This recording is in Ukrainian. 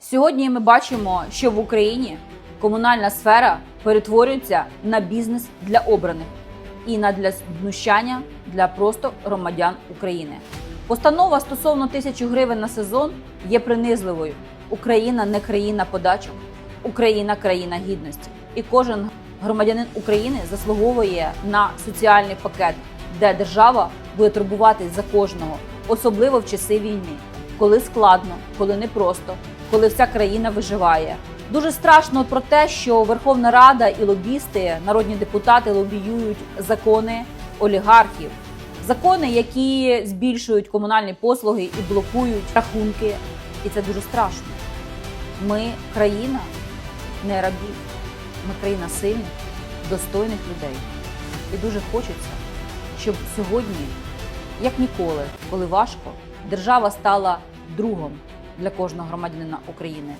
Сьогодні ми бачимо, що в Україні комунальна сфера перетворюється на бізнес для обраних і на для знущання для просто громадян України. Постанова стосовно тисячі гривень на сезон є принизливою. Україна не країна подачок, Україна країна гідності. І кожен громадянин України заслуговує на соціальний пакет, де держава буде турбуватись за кожного, особливо в часи війни, коли складно, коли непросто, коли вся країна виживає. Дуже страшно про те, що Верховна Рада і лобісти, народні депутати лобіюють закони олігархів, закони, які збільшують комунальні послуги і блокують рахунки. І це дуже страшно. Ми країна не рабів, ми країна сильних, достойних людей. І дуже хочеться, щоб сьогодні, як ніколи, коли важко, держава стала другом для кожного громадянина України.